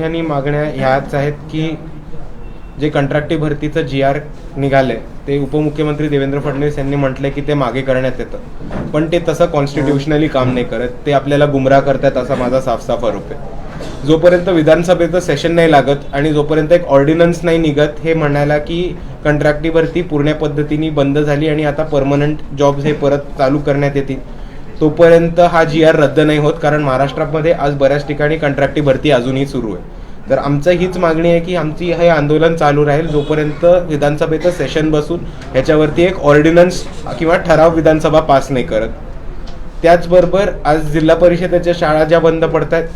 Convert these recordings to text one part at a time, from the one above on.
प्रामुख्याने मागण्या ह्याच आहेत की जे कंत्राटी भरतीचं जी आर निघालंय ते उपमुख्यमंत्री देवेंद्र फडणवीस यांनी म्हटलंय की ते मागे करण्यात येतं. पण ते तसं कॉन्स्टिट्युशनली काम नाही करत ते आपल्याला गुमराह करतात असा माझा साफसाफ आरोप आहे. जोपर्यंत विधानसभेचं सेशन नाही लागत आणि जोपर्यंत एक ऑर्डिनन्स नाही निघत हे म्हणायला की कंत्राटी भरती पूर्ण पद्धतीने बंद झाली आणि आता परमनंट जॉब्स हे परत चालू करण्यात येतील तोपर्यंत हा जी आर रद्द नाही होत कारण महाराष्ट्रामध्ये आज बऱ्याच ठिकाणी कंत्राटी भरती अजूनही सुरू आहे. तर आमचं हीच मागणी आहे की आमची हे आंदोलन चालू राहील जोपर्यंत विधानसभेचं सेशन बसून ह्याच्यावरती एक ऑर्डिनन्स किंवा ठराव विधानसभा पास नाही करत. त्याचबरोबर आज जिल्हा परिषदेच्या शाळा ज्या बंद पडत आहेत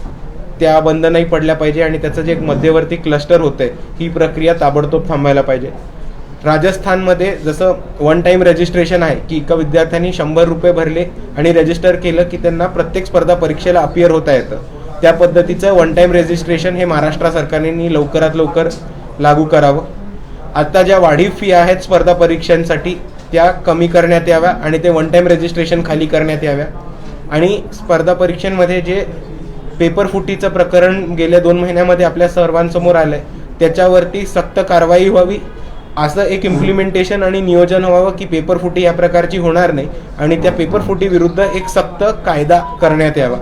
त्या बंद नाही पडल्या पाहिजे आणि त्याचं जे एक मध्यवर्ती क्लस्टर होतंय ही प्रक्रिया ताबडतोब थांबायला पाहिजे. राजस्थानमध्ये जसं वन टाईम रजिस्ट्रेशन आहे की एका विद्यार्थ्यांनी शंभर रुपये भरले आणि रजिस्टर केलं की त्यांना प्रत्येक स्पर्धा परीक्षेला अपियर होता येतं. त्या पद्धतीचं वन टाईम रजिस्ट्रेशन हे महाराष्ट्र सरकारने लवकरात लवकर लागू करावं. आता ज्या वाढीव फी आहेत स्पर्धा परीक्षांसाठी त्या कमी करण्यात याव्या आणि ते वन टाईम रजिस्ट्रेशन खाली करण्यात याव्या. आणि स्पर्धा परीक्षांमध्ये जे पेपर फुटीचं प्रकरण गेल्या दोन महिन्यामध्ये आपल्या सर्वांसमोर आलंय त्याच्यावरती सक्त कारवाई व्हावी असं एक इम्प्लिमेंटेशन आणि नियोजन व्हावं की पेपर फुटी या प्रकारची होणार नाही आणि त्या पेपर फुटी विरुद्ध एक सक्त कायदा करण्यात यावा.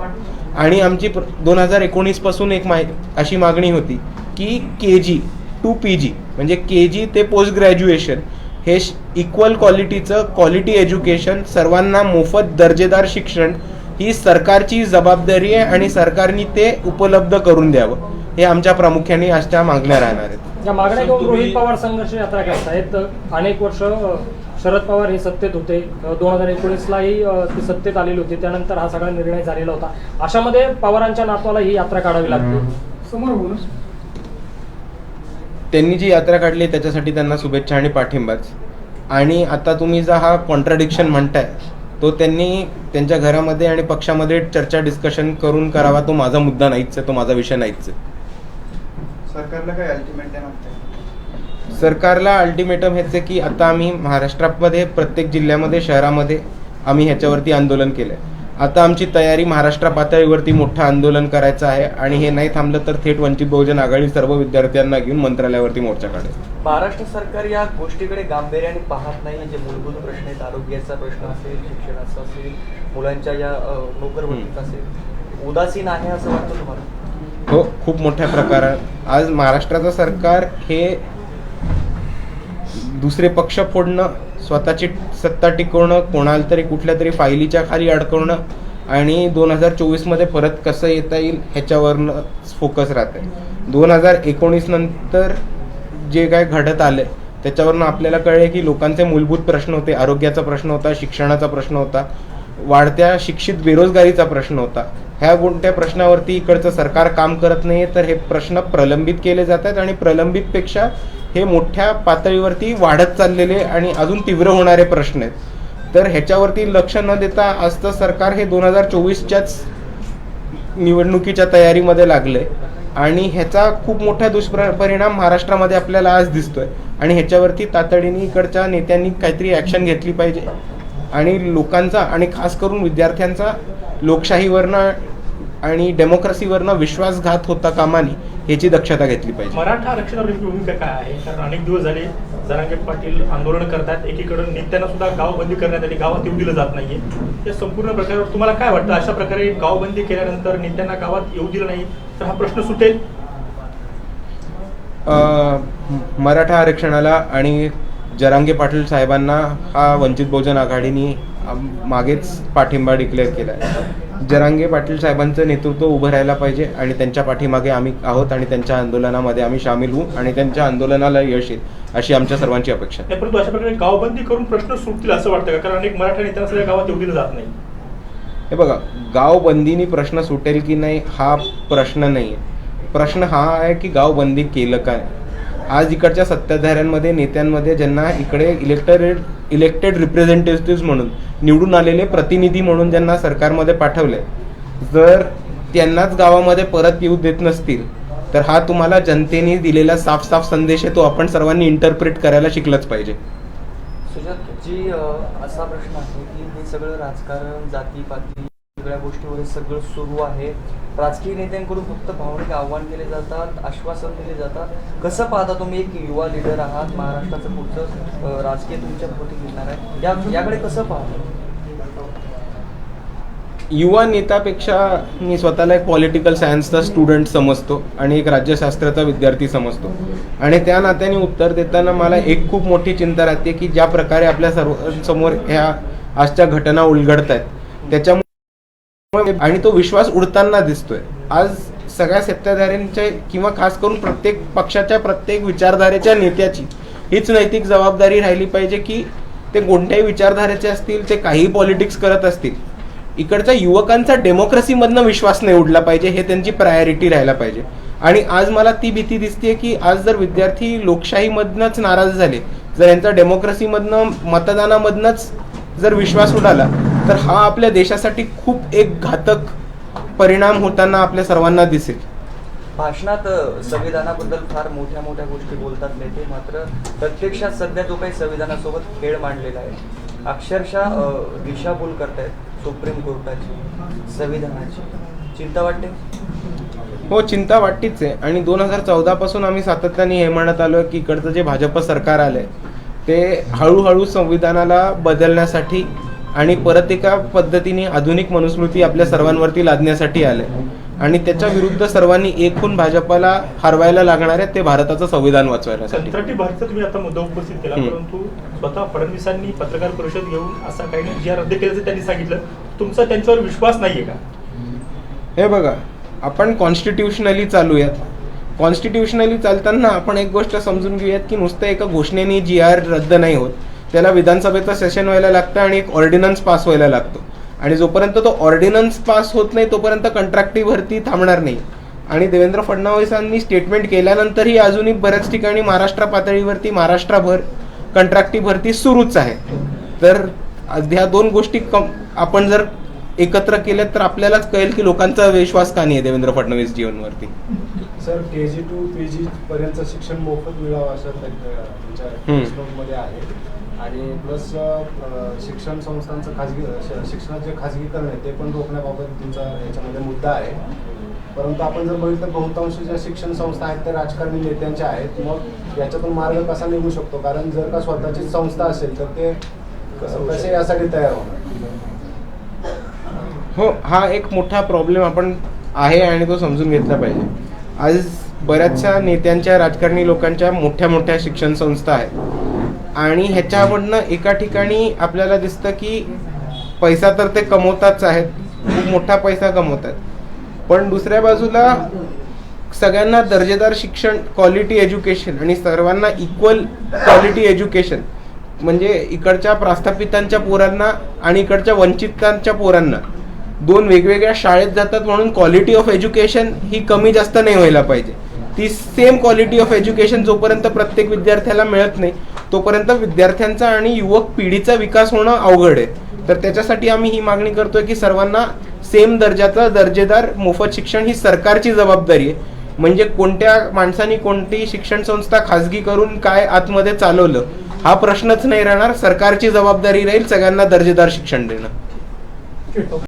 आणि आमची दोन हजार एकोणीसपासून एक माय अशी मागणी होती की के जी टू पी जी म्हणजे के जी ते पोस्ट ग्रॅज्युएशन हे इक्वल क्वालिटीचं क्वालिटी एज्युकेशन सर्वांना मोफत दर्जेदार शिक्षण ही सरकारची जबाबदारी आहे आणि सरकारने ते उपलब्ध करून द्यावं. हे आमच्या प्रामुख्याने आजच्या मागण्या राहणार आहेत. या मागण्या घेऊन रोहित पवार संघर्ष यात्रा करतायत अनेक वर्ष शरद पवार हे सत्तेत होते. दोन हजार एकोणीसलाही ते सत्तेत आलेले होते. त्यानंतर हा सगळा निर्णय झालेला होता. अशामध्ये पवारांच्या नातवाला ही यात्रा काढावी लागते. समोर बोलू. त्यांनी जी यात्रा काढली त्याच्यासाठी त्यांना शुभेच्छा आणि पाठिंबाच. आणि आता तुम्ही जो हा कॉन्ट्राडिक्शन म्हणताय तो त्यांनी त्यांच्या घरामध्ये आणि पक्षामध्ये चर्चा डिस्कशन करून करावा तो माझा मुद्दा नाहीच आहे तो माझा विषय नाहीच आहे. सरकारला काय अल्टिमेट देणार सरकारला अल्टिमेटम हेच आहे की आता आम्ही महाराष्ट्रामध्ये प्रत्येक जिल्ह्यामध्ये शहरामध्ये आम्ही ह्याच्यावरती आंदोलन केलंय. आता आमची तयारी महाराष्ट्र पातळीवरती मोठं आंदोलन करायचं आहे आणि हे नाही थांबलं तर थेट वंचित बहुजन आघाडी सर्व विद्यार्थ्यांना घेऊन मंत्रालयावरती मोर्चा काढेल. महाराष्ट्र सरकार या गोष्टीकडे गांभीर्याने पाहत नाही. जे मूलभूत प्रश्न आहेत आरोग्याचा प्रश्न असेल शिक्षणाचा असेल मुलांच्या या अ, नोकरभरतीचा असेल. उदासीन आहे असं वाटतं तुम्हाला? हो खूप मोठ्या प्रकारात. आज महाराष्ट्राचं सरकार हे दुसरे पक्ष फोडणं स्वतःची सत्ता टिकवणं कोणाला तरी कुठल्या तरी फायलीच्या खाली अडकवणं आणि दोन हजार चोवीसमध्ये परत कसं येता येईल ह्याच्यावरनं फोकस राहते दोन हजार एकोणीस नंतर जे काय घडत आलं त्याच्यावरनं आपल्याला कळले की लोकांचे मूलभूत प्रश्न होते. आरोग्याचा प्रश्न होता शिक्षणाचा प्रश्न होता. वाढत्या शिक्षित बेरोजगारीचा प्रश्न होता. ह्या कोणत्या प्रश्नावरती इकडचं सरकार काम करत नाही तर हे प्रश्न प्रलंबित केले जात आहेत आणि प्रलंबितपेक्षा हे मोठ्या पातळीवरती वाढत चाललेले आणि अजून तीव्र होणारे प्रश्न आहेत. तर ह्याच्यावरती लक्ष न देता आज तर सरकार हे दोन हजार चोवीसच्याच निवडणुकीच्या तयारीमध्ये लागले आणि ह्याचा खूप मोठा दुष्परिणाम महाराष्ट्रामध्ये आपल्याला आज दिसतोय. आणि ह्याच्यावरती तातडीने इकडच्या नेत्यांनी काहीतरी ॲक्शन घेतली पाहिजे. आणि लोकांचा आणि खास करून विद्यार्थ्यांचा लोकशाहीवरनं आणि डेमोक्रेसीवरनं विश्वासघात होता कामा नये ह्याची दक्षता घेतली पाहिजे. मराठा आरक्षणावर नेमकी भूमिका काय आहे? कारण अनेक दिवस झाले जरांगे पाटील आंदोलन करतात. एकीकडे नेत्यांना सुद्धा गावबंदी करण्यात आली. गावात येऊ दिलं जात नाहीये. या संपूर्ण प्रकारावर तुम्हाला काय वाटतं? अशा प्रकारे गावबंदी केल्यानंतर नेत्यांना गावात येऊ दिलं नाही तर हा प्रश्न सुटेल? मराठा आरक्षणाला आणि जरांगे पाटील साहेबांना हा वंचित बहुजन आघाडीने मागेच पाठिंबा डिक्लेअर केला आहे जरांगे पाटील साहेबांचं नेतृत्व उभं राहायला पाहिजे आणि त्यांच्या पाठीमागे आम्ही आहोत आणि त्यांच्या आंदोलनामध्ये आम्ही सामील होऊ आणि त्यांच्या आंदोलनाला यश येईल अशी आमच्या सर्वांची अपेक्षा आहे. परंतु अशा प्रकारे गावबंदी करून प्रश्न सुटतील असं वाटतं का? कारण अनेक मराठा नेत्यांना गावात दिलं जात नाही. हे बघा गाव बंदीनी प्रश्न सुटेल की नाही हा प्रश्न नाही आहे प्रश्न हा आहे की गाव बंदी केलं काय? आज इकडच्या सत्ताधाऱ्यांमध्ये नेत्यांमध्ये ज्यांना इकडे इलेक्टेड इलेक्टेड रिप्रेझेंटेटिव्ह म्हणून निवडून आलेले प्रतिनिधी म्हणून ज्यांना सरकारमध्ये पाठवले जर त्यांनाच गावामध्ये परत येऊ देत नसतील तर हा तुम्हाला जनतेने दिलेला साफ साफ संदेश आहे तो आपण सर्वांनी इंटरप्रिट करायला शिकलंच पाहिजे. सुजात जी असा प्रश्न आहे की हे सगळं राजकारण जातीपाती सगळ्या गोष्टीवर हे सगळं सुरू आहे. राजकीय नेत्यांकडून फक्त भावनिक आव्हान केले जातात आश्वासन दिले जातात. कसं पाहता तुम्ही एक युवा लिडर आहात महाराष्ट्राचं पुढचं राजकीय तुमच्या पोटी घेणार आहे? या याकडे कसं पाहता? युवा नेत्यापेक्षा मी स्वतःला एक पॉलिटिकल सायन्सचा स्टुडंट समजतो आणि एक राज्यशास्त्राचा विद्यार्थी समजतो. आणि त्या नात्याने उत्तर देताना मला एक खूप मोठी चिंता राहते की ज्या प्रकारे आपल्या सर्वांसमोर ह्या आजच्या घटना उलगडत आहेत त्याच्यामुळे आणि तो विश्वास उडताना दिसतोय. आज सगळ्या सत्ताधाऱ्यांच्या किंवा खास करून प्रत्येक पक्षाच्या प्रत्येक विचारधारेच्या नेत्याची हीच नैतिक जबाबदारी राहिली पाहिजे की ते कोणत्याही विचारधारेचे असतील ते काही पॉलिटिक्स करत असतील इकडच्या युवकांचा डेमोक्रेसीमधनं विश्वास नाही उडला पाहिजे हे त्यांची प्रायोरिटी राहायला पाहिजे. आणि आज मला ती भीती दिसते की आज जर विद्यार्थी लोकशाहीमधनंच नाराज झाले जर यांचा डेमोक्रेसीमधनं मतदानामधनंच जर विश्वास उडाला तर हा आपल्या देशासाठी खूप एक घातक परिणाम होताना आपल्या सर्वांना दिसेल. भाषणात संविधानाबद्दल फार मोठ्या मोठ्या गोष्टी बोलतात नेते मात्र प्रत्यक्षात सध्या जो काही संविधानासोबत खेळ मांडलेला आहे अक्षरशः दिशाभूल करतायत सुप्रीम कोर्टाची संविधानाची. चिंता वाटते? हो चिंता वाटतीच आहे. आणि दोन हजार चौदा पासून आम्ही सातत्याने हे म्हणत आलो की इकडचं जे भाजप सरकार आलंय ते हळूहळू संविधानाला बदलण्यासाठी आणि परत एका पद्धतीने आधुनिक मनुस्मृती आपल्या सर्वांवरती लादण्यासाठी आले. आणि त्याच्या विरुद्ध सर्वांनी एक होऊन भाजपाला हरवायला लागणार आहे ते भारताचं संविधान वाचवण्यासाठी. तुम्ही आता मुद्दा उपस्थित केला. परंतु स्वतः फडणवीसांनी पत्रकार परिषद घेऊन असा काही नाही, जी रद्द केल्याचं त्यांनी सांगितलं. तुमचा त्यांच्यावर विश्वास नाहीये का? हे बघा आपण कॉन्स्टिट्युशनली चालूयात. कॉन्स्टिट्युशनली चालताना आपण एक गोष्ट समजून घेऊयात की नुसतं एका घोषणेने जी आर रद्द नाही होत. त्याला विधानसभेचं सेशन व्हायला लागतं आणि एक ऑर्डिनन्स पास व्हायला लागतो. आणि जोपर्यंत तो ऑर्डिनन्स पास होत नाही तोपर्यंत कंट्रॅक्टिव्ह भरती थांबणार नाही. आणि देवेंद्र फडणवीसांनी स्टेटमेंट केल्यानंतरही अजूनही बऱ्याच ठिकाणी महाराष्ट्र पातळीवरती महाराष्ट्राभर कंट्रॅक्टिव्ह भरती सुरूच आहे. तर ह्या दोन गोष्टी कम आपण जर एकत्र केल्यात तर आपल्यालाच कळेल की लोकांचा विश्वास का नाही आहे Devendra Fadnavis जीवनवरती. Sir K G to P G पर्यंत शिक्षण मोफत मिळावं असं तुमच्या. नोटमध्ये आहे. आणि प्लस शिक्षण संस्थांचं खाजगी शिक्षणाचे खाजगीकरण आहे ते पण रोखण्याबाबत तुमचा याच्यामध्ये मुद्दा आहे. परंतु आपण जर बघितलं बहुतांश ज्या शिक्षण संस्था आहेत त्या राजकारणी नेत्यांच्या आहेत. मग याच्यातून मार्ग कसा निघू शकतो? कारण जर का स्वतःची संस्था असेल तर ते कसे यासाठी तयार होणार? हो हा एक मोठा प्रॉब्लेम आपण आहे आणि तो समजून घेतला पाहिजे. आज बऱ्याचशा नेत्यांच्या राजकारणी लोकांच्या मोठ्या मोठ्या शिक्षण संस्था आहेत. आणि ह्याच्यामधनं एका ठिकाणी आपल्याला दिसतं की पैसा तर ते कमवताच आहेत. खूप मोठा पैसा कमवतात. पण दुसऱ्या बाजूला सगळ्यांना दर्जेदार शिक्षण क्वालिटी एज्युकेशन आणि सर्वांना इक्वल क्वालिटी एज्युकेशन म्हणजे इकडच्या प्रास्थापितांच्या पोरांना आणि इकडच्या वंचितांच्या पोरांना. दोन वेगवेगळ्या शाळेत जातात म्हणून क्वालिटी ऑफ एज्युकेशन ही कमी जास्त नाही व्हायला पाहिजे. ती सेम क्वालिटी ऑफ एज्युकेशन जोपर्यंत प्रत्येक विद्यार्थ्याला मिळत नाही तोपर्यंत विद्यार्थ्यांचा आणि युवक पिढीचा विकास होणं अवघड आहे. तर त्याच्यासाठी आम्ही ही मागणी करतोय की सर्वांना सेम दर्जाचं दर्जेदार मोफत शिक्षण ही सरकारची जबाबदारी आहे. म्हणजे कोणत्या माणसानी कोणती शिक्षण संस्था खाजगी करून काय आतमध्ये चालवलं हा प्रश्नच नाही राहणार. सरकारची जबाबदारी राहील सगळ्यांना दर्जेदार शिक्षण देणं.